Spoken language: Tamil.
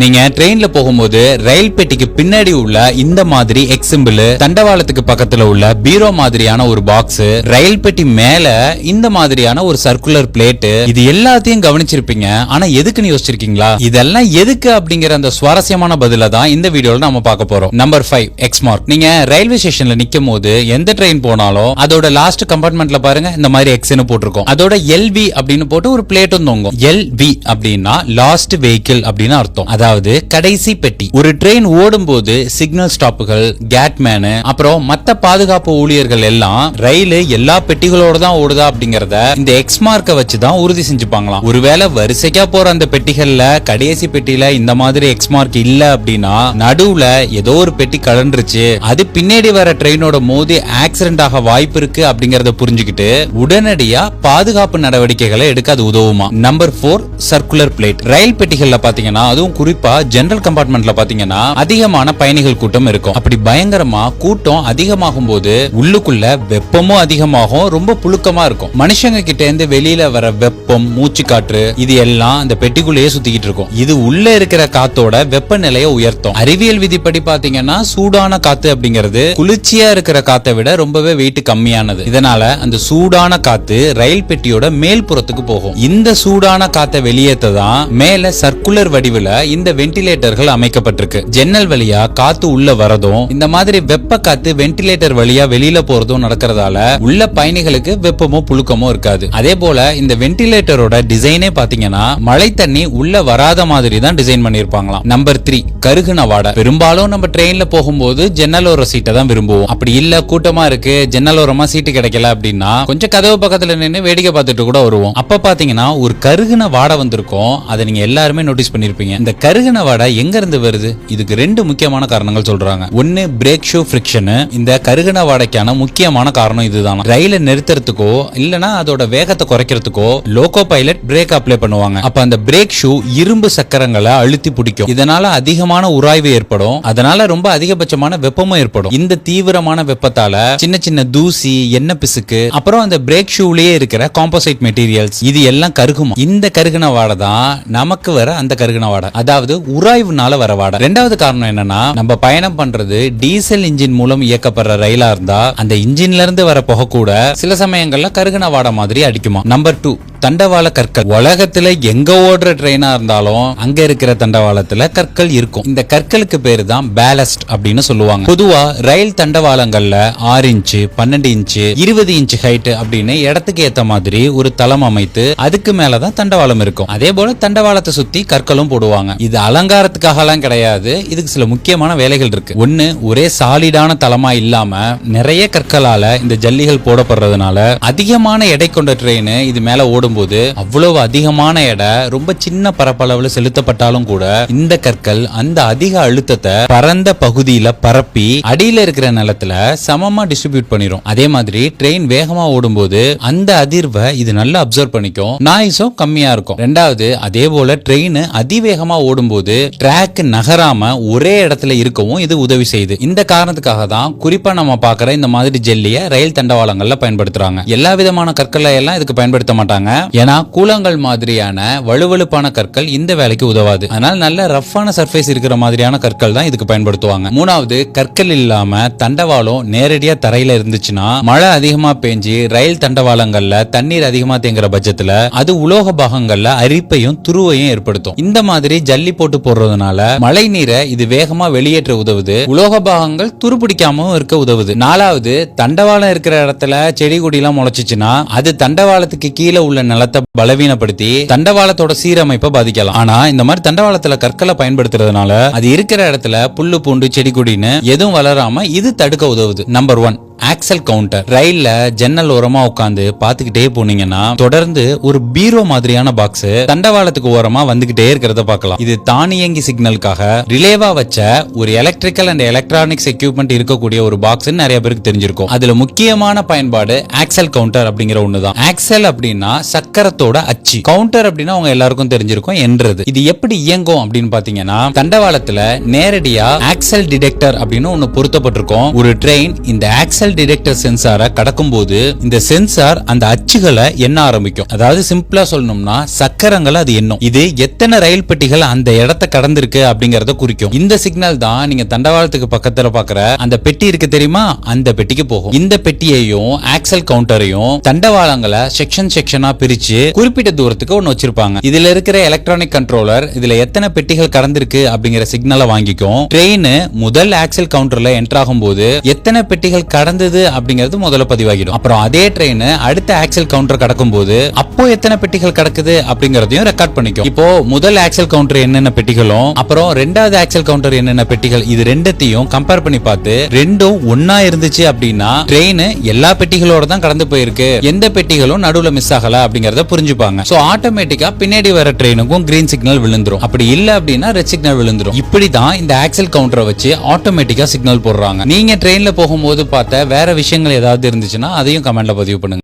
நீங்க ட்ரெயின்ல போகும்போது ரயில் பெட்டிக்கு பின்னாடி உள்ள இந்த மாதிரி எக்ஸிம்பிள் தண்டவாளத்துக்கு பக்கத்துல உள்ள பீரோ மாதிரியான ஒரு பாக்ஸ் ரயில் பெட்டி மேல இந்த மாதிரியான ஒரு சர்க்குலர் பிளேட் இது எல்லாத்தையும் கவனிச்சிருப்பீங்க. ஆனா எதுக்குன்னு யோசிச்சிருக்கீங்களா? இதெல்லாம் எதுக்கு அப்படிங்கிற அந்த சுவாரஸ்யமான பதில தான் இந்த வீடியோல நம்ம பார்க்க போறோம். நம்பர் ஃபைவ் எக்ஸ் மார்க் நீங்க ரயில்வே ஸ்டேஷன்ல நிக்கும் போது எந்த ட்ரெயின் போனாலும் அதோட லாஸ்ட் கம்பார்ட்மெண்ட்ல பாருங்க இந்த மாதிரி எக்ஸ்னு போட்டிருக்கோம். அதோட எல்வி அப்படின்னு போட்டு ஒரு பிளேட்டும் தொங்கும். எல்வி அப்படின்னா லாஸ்ட் வெஹிக்கிள் அப்படின்னு அர்த்தம். அதாவது கடைசி பெட்டி. ஒரு ட்ரெயின் ஓடும் போது சிக்னல் ஸ்டாப்புகள் கேட்மேனு அப்புறம் மத்த பாதுகாப்பு ஊழியர்கள் எல்லாம் ரயில் எல்லா பெட்டிகளோட தான் ஓடுதா அப்படிங்கறத இந்த எக்ஸ் மார்க்கை வச்சு தான் உறுதி செஞ்சுப்பாங்களாம். ஒருவேளை வரிசைக்கா போற அந்த பெட்டிகள்ல கடைசி பெட்டியில இந்த மாதிரி எக்ஸ் மார்க் இல்ல அப்படின்னா நடுவுல ஏதோ ஒரு பெட்டி கலண்டுருச்சு. அது பின்னாடி வர ட்ரெயினோட மோதி ஆக்சிடென்ட் ஆக வாய்ப்பு இருக்கு அப்படிங்கறத புரிஞ்சுக்கிட்டு உடனடியா பாதுகாப்பு நடவடிக்கைகளை எடுக்க அது உதவுமா? Number four circular plate rail பெட்டிகள்ல பாத்தீங்கன்னா அதுவும் குறிப்பா ஜெனரல் கம்பார்ட்மெண்ட்ல பாத்தீங்கன்னா அதிகமான பயணிகள் கூட்டம் இருக்கும். அப்படி பயங்கரமா கூட்டம் அதிகமாகும் போது உள்ளுக்குள்ள வெப்பமும் அதிகமாகும் ரொம்ப புழுக்கமா இருக்கும். மனுஷங்க கிட்ட இருந்து வெளியில வர வெப்பம் மூச்சு காற்று இது எல்லாம் அந்த பெட்டிக்குள்ளேயே சுத்திக்கிட்டு இருக்கும். இது உள்ள இருக்கிற காத்தோட வெப்பநிலையை உயர்த்தும். அறிவியல் விதிப்படி பாத்தீங்கன்னா சூடான காத்து அப்படிங்கிறது குளிர்ச்சியா இருக்கிற காத்தை விட ரொம்பவே வெயிட் கம்மியானது. இதனால அந்த சூடான காத்து ரயில் பெட்டியோட மேல் புறத்துக்கு போகும். இந்த சூடான காத்தை வெளியேத்த தான் மேல சர்க்குலர் வடிவுல இந்த வென்டிலேட்டர்கள் அமைக்கப்பட்டிருக்கு. ஜன்னல் வழியா காத்து உள்ள வரதும் இந்த மாதிரி வெப்ப காத்து வென்டிலேட்டர் வழியா வெளியில போறதும் நடக்கிறதால உள்ள பயணிகளுக்கு வெப்பமோ புழுக்கமோ இருக்காது. அதே போல இந்த வென்டிலேட்டரோட டிசைனே பாத்தீங்கன்னா மழை தண்ணி உள்ள வராத மாதிரி தான் டிசைன் பண்ணிருப்பாங்களாம். நம்பர் த்ரீ கருகுன வாடை. பெரும்பாலும் நம்ம ட்ரெயின்ல போகும்போது ஜன்னலோர சீட்டை தான் விரும்புவோம். அப்படி இல்ல கூட்டமா இருக்கு ஜன்னலோரமா சீட்டு கிடைக்கல அப்படின்னா கொஞ்சம் கதவு பக்கத்துல நின்று வேடிக்கை பார்த்துட்டு கூட வருவோம். அப்ப பாத்தீங்கன்னா ஒரு கருகுன வாடை வந்திருக்கும். அதை நீங்க எல்லாருமே நோட்டீஸ் பண்ணிருப்பீங்க. இந்த கருகின வாடை எங்க இருந்து வருது? இதுக்கு ரெண்டு முக்கியமான காரணங்கள் சொல்றாங்க. ஒன்னு பிரேக் ஷூ ஃபிரிக்ஷனு இந்த கருகின வாடைக்கான முக்கியமான காரணம் இதுதான். ரயிலை நிறுத்துறதுக்கோ இல்லனா அதோட வேகத்தை குறைக்கிறதுக்கோ லோகோ பைலட் பிரேக் அப்ளை பண்ணுவாங்க. அப்ப அந்த பிரேக் ஷூ இரும்பு சக்கரங்களை அழுத்தி பிடிக்கும். இதனால அதிகமான உராய்வு ஏற்படும். அதனால ரொம்ப அதிகபட்சமான வெப்பமும் ஏற்படும். இந்த தீவிரமான வெப்பத்தால சின்ன சின்ன தூசி எண்ணெய் பிசுக்கு அப்புறம் அந்த பிரேக் ஷூலயே இருக்கிற காம்போசைட் மெட்டீரியல்ஸ் இது எல்லாம் கருகுமா? இந்த கருகின வாடை தான் நமக்கு வர அந்த கருகின வாடை. அதாவது உராய்வுனால வர வாடை. ரெண்டாவது காரணம் என்னன்னா நம்ம பயணம் பண்றது டீசல் இன்ஜின் மூலம் இயக்கப்படுற ரயிலா இருந்தா அந்த இன்ஜின்ல இருந்து வர புகை கூட சில சமயங்கள்ல கருகுன வாடை மாதிரி அடிக்குமா? நம்பர் டூ தண்டவாள கற்கள். உலகத்துல எங்க ஓடுற ட்ரெயினா இருந்தாலும் அங்க இருக்கிற தண்டவாளத்துல கற்கள் இருக்கும். இந்த கற்களுக்கு பேரு தான் பேலஸ்ட் அப்படின்னு சொல்லுவாங்க. பொதுவா ரயில் தண்டவாளங்கள்ல ஆறு இன்ச்சு பன்னெண்டு இன்ச்சு இருபது இன்ச்சு ஹைட் அப்படின்னு இடத்துக்கு ஏத்த மாதிரி ஒரு தளம் அமைத்து அதுக்கு மேலதான் தண்டவாளம் இருக்கும். அதே போல தண்டவாளத்தை சுத்தி கற்களும் போடுவாங்க. இது அலங்காரத்துக்காக எல்லாம் கிடையாது. இதுக்கு சில முக்கியமான வேலைகள் இருக்கு. ஒண்ணு ஒரே சாலிடான தளமா இல்லாம நிறைய கற்களால இந்த ஜல்லிகள் போடப்படுறதுனால அதிகமான எடை கொண்ட ட்ரெயின் இது மேல செலுத்தும்போது அவ்வளவு அதிகமான எடை ரொம்ப சின்ன பரப்பளவுல செலுத்தப்பட்டாலும் கூட இந்த கற்கள் அந்த அதிக அழுத்தத்தை பரந்த பகுதியில பரப்பி அடியில இருக்கிற நிலத்துல சமமா டிஸ்ட்ரிபியூட் பண்ணிரும். அதே மாதிரி ட்ரெயின் வேகமா ஓடும்போது அந்த அதிர்வை இது நல்லா அப்சர்வ் பண்ணிக்கும். நாய்ஸும் கம்மியா இருக்கும். ரெண்டாவது அதே போல ட்ரெயின் அதிவேகமா ஓடும்போது ட்ராக் நகராம ஒரே இடத்துல இருக்கவும் இது உதவி செய்யுது. இந்த காரணத்துக்காக தான் குறிப்பா நம்ம பாக்குற இந்த மாதிரி ஜெல்லிய ரயில் தண்டவாளங்கள்ல பயன்படுத்துறாங்க. எல்லா விதமான கற்களை எல்லாம் இதுக்கு பயன்படுத்த மாட்டாங்க. ஏன்னா கூலங்கள் மாதிரியான வலுவழுப்பான கற்கள் இந்த வேலைக்கு உதவாது. அதனால நல்ல ரஃப்பான சர்ஃபேஸ் இருக்கிற மாதிரியான கற்கள் தான் இதுக்கு பயன்படுத்துவாங்க. மூணாவது கற்கள் இல்லாம தண்டவாளம் நேரடியா தரையில இருந்துச்சுன்னா மழை அதிகமா பெஞ்சு ரயில் தண்டவாளங்கள்ல தண்ணீர் அதிகமா தேங்குற பட்சத்துல அது உலோக பாகங்கள்ல அரிப்பையும் துருவையும் ஏற்படுத்தும். இந்த மாதிரி ஜல்லி போட்டு போடுறதுனால மழை நீரை இது வேகமா வெளியேற்ற உதவுது. உலோக பாகங்கள் துருப்பிடிக்காமவும் இருக்க உதவுது. நாலாவது தண்டவாளம் இருக்கிற இடத்துல செடி கொடி எல்லாம் முளைச்சிச்சுன்னா அது தண்டவாளத்துக்கு கீழே உள்ள நிலத்தை பலவீனப்படுத்தி தண்டவாளத்தோட சீரமைப்பை பாதிக்கலாம். ஆனா இந்த மாதிரி தண்டவாளத்துல கற்களை பயன்படுத்துறதுனால அது இருக்கிற இடத்துல புல்லு பூண்டு செடி கொடின்னு எதுவும் வளராம இது தடுக்க உதவுது. நம்பர் ஒன் ஆக்சல் கவுண்டர் ரயில்ல ஜன்னல் ஓரமா உட்காந்து பாத்துக்கிட்டே போனீங்கன்னா தொடர்ந்து ஒரு பீரோ மாதிரியான பாக்ஸ் தண்டவாளத்துக்கு ஓரமா வந்துகிட்டே இருக்கிறத பார்க்கலாம். இது தானியங்கி சிக்னலுக்காக ரிலேவா வச்ச ஒரு எலக்ட்ரிக்கல் அண்ட் எலக்ட்ரானிக்ஸ் எக்யூப்மெண்ட் இருக்கக்கூடிய ஒரு பாக்ஸ் நிறைய பேருக்கு தெரிஞ்சிருக்கும். அதுல முக்கியமான பயன்பாடு ஆக்சல் கவுண்டர் அப்படிங்கிற ஒண்ணுதான். ஆக்சல் அப்படின்னா சக்கரத்தோட அச்சு. கவுண்டர் அப்படின்னா அவங்க எல்லாருக்கும் தெரிஞ்சிருக்கும் என்றது. இது எப்படி இயங்கும் அப்படின்னு பாத்தீங்கன்னா தண்டவாளத்துல நேரடியா ஆக்சல் டிடெக்டர் அப்படின்னு ஒண்ணு பொருத்தப்பட்டிருக்கும். ஒரு ட்ரெயின் இந்த ஆக்சல் மெட்டல் டிடெக்டர் சென்சாரை கடக்கும் போது இந்த சென்சார் அந்த அச்சுகளை எண்ண ஆரம்பிக்கும். அதாவது சிம்பிளா சொல்லணும்னா சக்கரங்களை அது எண்ணும். இது எத்தனை ரயில் பெட்டிகள் அந்த இடத்த கடந்திருக்கு அப்படிங்கறத குறிக்கும். இந்த சிக்னல் தான் நீங்க தண்டவாளத்துக்கு பக்கத்துல பாக்குற அந்த பெட்டி இருக்கு தெரியுமா? அந்த பெட்டிக்கு போகும். இந்த பெட்டியையும் ஆக்சல் கவுண்டரையும் தண்டவாளங்களை செக்ஷன் செக்ஷனா பிரிச்சு குறிப்பிட்ட தூரத்துக்கு ஒன்னு வச்சிருப்பாங்க. இதுல இருக்கிற எலக்ட்ரானிக் கண்ட்ரோலர் இதுல எத்தனை பெட்டிகள் கடந்திருக்கு அப்படிங்கிற சிக்னலை வாங்கிக்கும். ட்ரெயின் முதல் ஆக்சல் கவுண்டர்ல என்டர் ஆகும்போது எத்தனை பெட்டிகள் கடந்து நடந்தது அப்படிங்கிறது முதல்ல பதிவாகிடும். அப்புறம் அதே ட்ரெயின் அடுத்த ஆக்சல் கவுண்டர் கடக்கும் போது அப்போ எத்தனை பெட்டிகள் கடக்குது அப்படிங்கறதையும் ரெக்கார்ட் பண்ணிக்கும். இப்போ முதல் ஆக்சல் கவுண்டர் என்னென்ன பெட்டிகளும் அப்புறம் ரெண்டாவது ஆக்சல் கவுண்டர் என்னென்ன பெட்டிகள் இது ரெண்டத்தையும் கம்பேர் பண்ணி பார்த்து ரெண்டும் ஒன்னா இருந்துச்சு அப்படின்னா ட்ரெயின் எல்லா பெட்டிகளோட தான் கடந்து போயிருக்கு. எந்த பெட்டிகளும் நடுவுல மிஸ் ஆகல அப்படிங்கறத புரிஞ்சுப்பாங்க. சோ ஆட்டோமேட்டிக்கா பின்னாடி வர ட்ரெயினுக்கும் கிரீன் சிக்னல் விழுந்துரும். அப்படி இல்ல அப்படின்னா ரெட் சிக்னல் விழுந்துரும். இப்படி தான் இந்த ஆக்சல் கவுண்டரை வச்சு ஆட்டோமேட்டிக்கா சிக்னல் போடுறாங்க. நீங்க ட்ரெயின்ல போகும்போது பார்த்த வேற விஷயங்கள் ஏதாவது இருந்துச்சுன்னா அதையும் கமெண்ட்டில் பதிவு பண்ணுங்க.